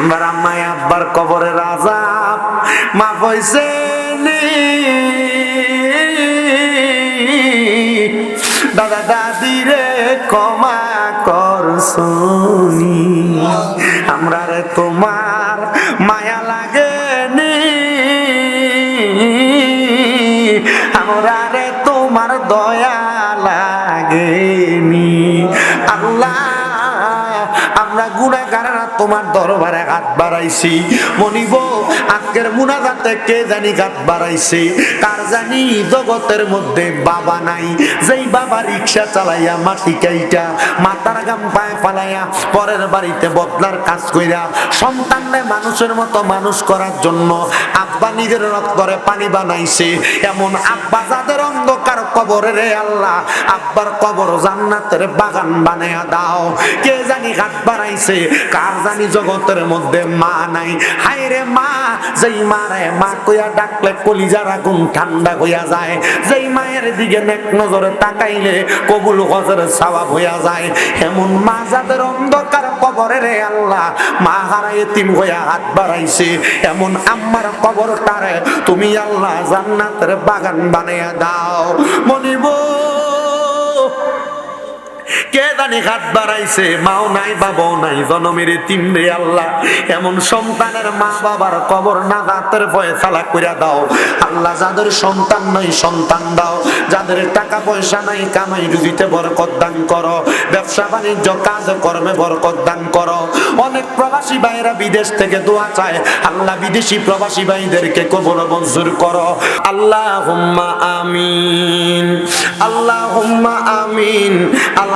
আমার আব্বার কবরে রাজা মা পয়সে দাদা দাদি রে ক্ষমা কর শুনি আমরা রে তোমার মায়া লাগে নি আমরা তোমার দরবারে হাত বাড়াইছি। মনিব আজকের মুনাজাতে কে জানি হাত বাড়াইছে? কার জানি জগতের মধ্যে বাবা নাই। যেই বাবা রিক্সা চালাইয়া মাটি কাইটা, মাথার গাম পায়ে ফালাইয়া পরের বাড়িতে বদলার কাজ কইরা সন্তানরে মানুষের মতো মানুষ করার জন্য আব্বা নিজের রক্তরে পানি বানাইছে। এমন আব্বা যাদের অন্ধকার কবরে রে আল্লাহ, আব্বার কবর জান্নাতের বাগান বানায়া দাও। কে জানি হাত বাড়াইছে, কার জানি জগতের মধ্যে মা নাই। হায় রে মা, যেই মারে মা কইয়া ডাকলে কলিজার আগুন ঠান্ডা হইয়া যায়। যেই মায়ের দিকে নেক নজরে তাকাইলে কবুল হজর সওয়াব হইয়া যায়। এমন মা যাদের অন্ধকার কবরে রে আল্লাহ, মা হারায় তিন হইয়া হাত বাড়াইছে। এমন আম্মার কবরটারে তুমি আল্লাহ জান্নাতের বাগান বানাইয়া দাও। মনিব কে জানি হাত বাড়াইছে? মাও নাই, বাবাও নাই, জনমের তিন রে আল্লাহ। এমন সন্তানের মা বাবার কবর না দাঁতের ভয়ে চালা কইরা দাও। আল্লাহ যাদের সন্তান নাই, সন্তান দাও। যাদের টাকা পয়সা নাই, কামাই রুজিতে বরকত দান করো। ব্যবসা বাণিজ্য, কাজ কর্মে বরকত দান করো। অনেক প্রবাসী ভাইরা বিদেশ থেকে দোয়া চায়। আল্লাহ বিদেশি প্রবাসী ভাইদেরকে কবর মঞ্জুর করো। আল্লাহ আমিন। আল্লাহ আমিন।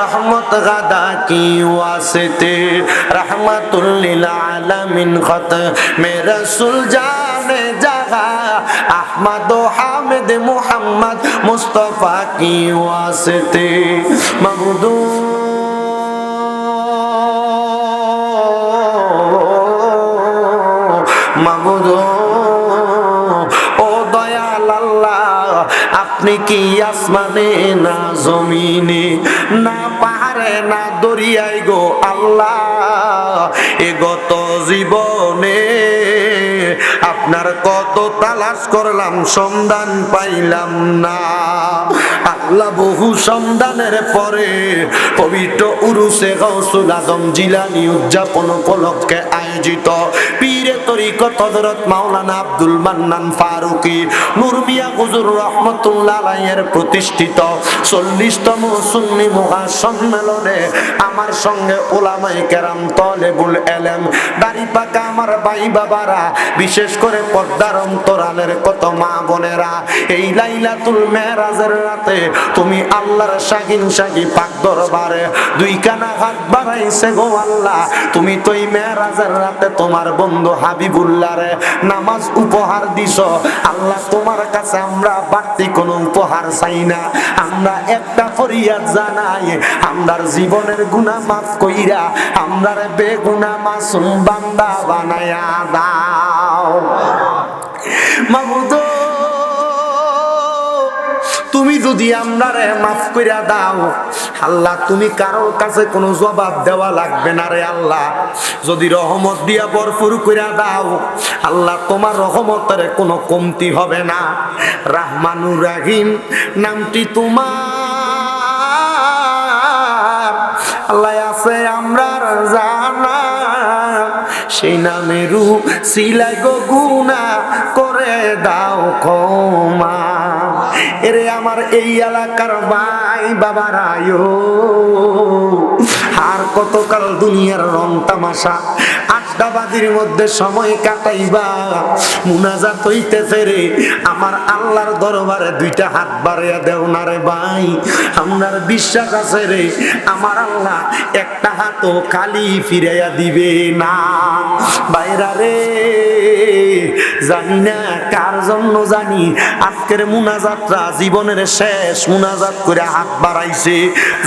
রহমত গাদা কি ওয়াস্তে? রহমাতুল লিল আলামিন খত মে রসুল জানে জাগা। আহমদ ও হামিদ মুহাম্মদ মুস্তফা কি ওয়াস্তে? আপনি কি আসমানে না জমিনে? না পাহাড়ে, না দরিয়ায় গো আল্লাহ, এ গত জীবনে আপনার কত তালাশ করলাম, সন্ধান পাইলাম না। আল্লাহ বহু সন্ধানের পরে পবিত্র উরুসে গৌসুল আদম জিলানি উদযাপন উপলক্ষে আয়োজিত পীরে তরিকত হযরত মাওলানা আব্দুল মান্নান ফারুকি নুরমিয়া হুজুর রহমতুল্লাহ আলাইহির প্রতিষ্ঠিত সুন্নি আমার সঙ্গে কেরাম দাড়ি পাকা আমার ভাই বাবারা, বিশেষ করে পদ্মার অন্তরালের কত মা বোনেরা, এই লাইলাতুল মেরাজের রাতে তুমি আল্লাহর শাহিন শাহি পাক দরবারে দুই কানা হাত বাড়াইছে গো আল্লাহ, তুমি তো এই মেরাজের রাতে তোমার বন্ধু হাবিবুল্লাহ নামাজ উপহার দিছ। আল্লাহ, তোমার কাছে আমরা বাড়তি কোনো উপহার চাই না। আমরা একটা ফরিয়াদ জানাই, আমরার জীবনের গুণা মাফ কইরা আমরার বেগুনা মাসুম বান্দা বানায়া দাও। মাবুদো যদি আমরারে মাফ কইরা দাও, আল্লাহ, তুমি কারোর কাছে কোনো জবাব দেওয়া লাগবে না রে আল্লাহ। যদি রহমত দিয়া ভরপুর কইরা দাও, আল্লাহ, তোমার রহমতের কোনো কমতি হবে না। রাহমানুর রাহিম নামটি তোমার। আল্লাহ আছে আমরা জানা, সেই নামেরু সিলাই গুনা করে দাও ক্ষমা। এরে আমার এই এলাকার ভাই বাবার আয়ো। আর কতকাল দুনিয়ার রং তামাশা আড্ডাবাদির মধ্যে সময় কাটাইবা। মুনাজাত হইতেছে রে, আমার আল্লাহর দরবারে দুইটা হাত বাড়াইয়া দেও না রে ভাই। আপনার বিশ্বাস আছে রে, আমার আল্লাহ একটা হাতও খালি ফিরাইয়া দিবে না। বাইরা রে, জানি না কার জন্য জানি? আজকের মুনাজাতরা জীবনের শেষ মুনাজাত করে হাত বাড়াইছে।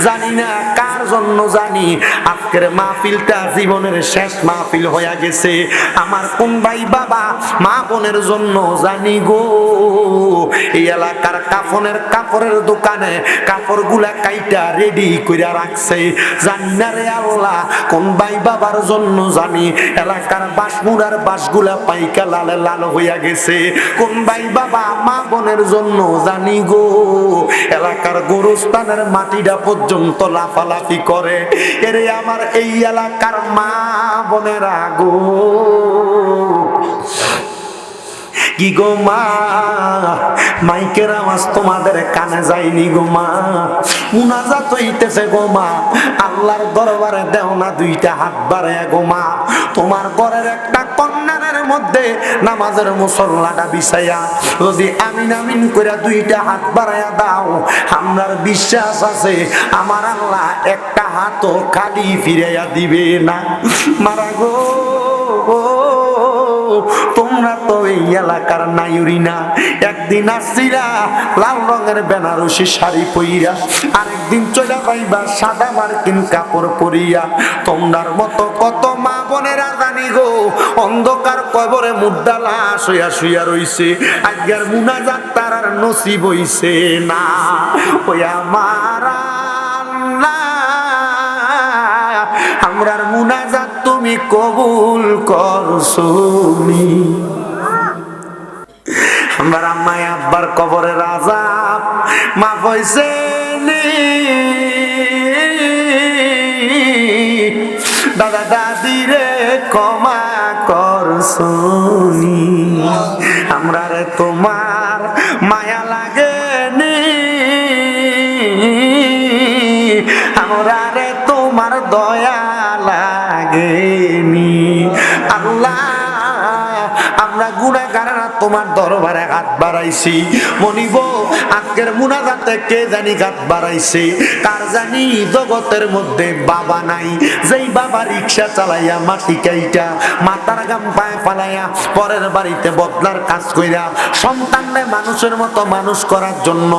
জানি না কার জন্য জানি। আজকের মাহফিলটা জীবনের শেষ মাহফিল হয়ে গেছে। আমার কোন ভাই বাবা, মা বোনের জন্য জানি গো। এই এলাকার কাফনের কাপড়ের দোকানে কাপড়গুলা কাইটা রেডি কইরা রাখছে। জানি না রে আল্লাহ, কোন ভাই বাবার জন্য জানি। এলাকার বাসমুরার বাসগুলা পাইকা লালে লাল হইয়া গেছে। কোন ভাই বাবা, মা বোনের জন্য জানি গো, এলাকার গোরস্থানের মাটিটা পর্যন্ত লাফালাফি করে। এরে আমার এই এলাকার মা বোনেরা গো। কি গো মা, মাইকের আওয়াজ তোমাদের কানে যায়নি গো মা। মুনাজাত হইতেছে গো মা, আল্লাহর দরবারে দেও না দুইটা হাত বাড়ায় গো মা। তোমার ঘরের একটা মধ্যে নামাজের মুসল্লাটা বিছাইয়া যদি আমিন আমিন করে দুইটা হাত বাড়াইয়া দাও আমার বিশ্বাস আছে, আমার আল্লাহ একটা হাতও খালি ফিরাইয়া দিবে না। মারা গো তোমরা তো এই এলাকার নাইরি না। একদিন আসছিরা লাল রঙের বেনারসি শাড়ি পইরা, আরেকদিন চলে পাইবা সাদা মার্কিন কাপড় পরিয়া। তোমরার মতো কত অন্ধকার কবরে মুদ্দালা শুয়া শুয়া রইছে। আজকের মুনাজাত তার আর নসিব হইছে না। ওই আমার আমরার মুনাজাত তুমি কবুল করছুনি আমার আম্মাই আব্বার কবরে রাজাব মা হইছে দাদা দাদি রে ক্ষমা করছুনি আমরা রে তোমার মায়া লাগে আমরা রে তোমার দয়া লাগেনি। আল্লাহ, আমরা গুণাগারেরা তোমার দরবারে হাত বাড়াইছি। মনিব আজকের মুনাজাতে কে জানি হাত বাড়াইছে? কার জানি জগতের মধ্যে বাবা নাই? যেই বাবা রিক্সা চালাইয়া মাটি কাইটা, মাথার গাম পায়ে ফালাইয়া পরের বাড়িতে বদলার কাজ কইরা সন্তানরে মানুষের মতো মানুষ করার জন্য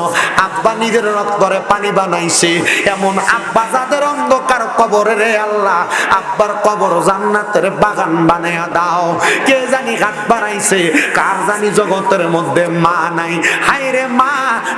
আব্বা নিজের রক্তরে পানি বানাইছে। এমন আব্বা যাদের অন্ধকার কবরে রে আল্লাহ, আব্বার কবর জান্নাতের বাগান বানায়া দাও। কে জানি হাত বাড়াইছে, কার জানি জগতের মধ্যে মা নাই। হায় রে মা,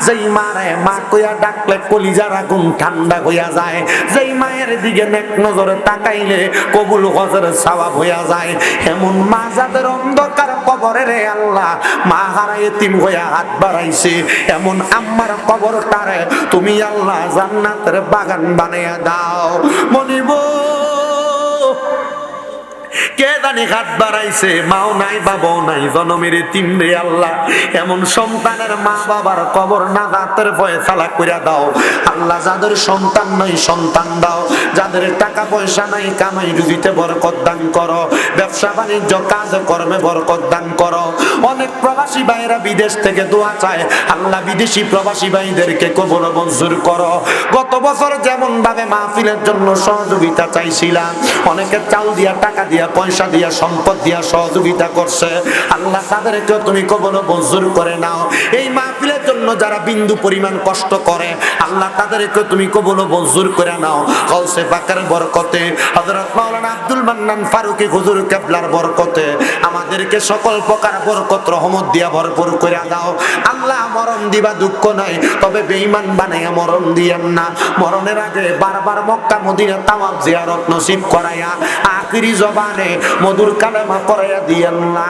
যেই মারে মা কইয়া ডাকলে কলিজার আগুন ঠান্ডা হইয়া যায়। যেই মায়ের দিকে নেক নজরে তাকাইলে কবুল হজর সওয়াব হইয়া যায়। এমন মা যাদের অন্ধকার কবরে রে আল্লাহ, মা হারাই তিন হইয়া হাত বাড়াইছে। এমন আম্মার কবরটারে তুমি আল্লাহ জান্নাতের বাগান বানাইয়া দাও। মনিব কে জানি হাত বাড়াইছে? মাও নাই, বাবাও নাই, জনমের তিন রে আল্লাহ। এমন সন্তানের মা বাবার কবর না দাঁতের কইরা দাও। আল্লাহ যাদের সন্তান নাই, সন্তান দাও। যাদের টাকা পয়সা নাই, কামাই বরকত দান করো। ব্যবসা বাণিজ্য, কাজ কর্মে বরকত দান করো। অনেক প্রবাসী ভাইরা বিদেশ থেকে দোয়া চায়। আল্লাহ বিদেশি প্রবাসী ভাইদেরকে কবর মঞ্জুর করো। গত বছর যেমন ভাবে মাহফিলের জন্য সহযোগিতা চাইছিলাম, অনেকে চাল দিয়া টাকা দিয়া পয়সা দিয়া, সম্পদ দিয়া সহযোগিতা করছে। আল্লাহ তাদেরকে তুমি কবল মঞ্জুর করে নাও। এই মাহফিলের জন্য যারা বিন্দু পরিমাণ কষ্ট করে, আল্লাহ তাদেরকে তুমি কবল মঞ্জুর করে নাও। কলসে পাকের বরকতে, হযরত মাওলানা আব্দুল মান্নান ফারুকী হুজুর কেবলার বরকতে, আমাদেরকে সকল প্রকার বরকত, রহমত দিয়া ভরপুর করে দাও। আল্লাহ মরণ দিবা দুঃখ নাই, তবে বেঈমান বানাইয়া মরণ দিয়েন না। মরণের আগে বারবার মক্কা, মদিনা তাওয়াব জিয়ারত নসিব করাইয়া, আখিরি জবানে মধুর কালেমা করাইয়া দিয়েন না।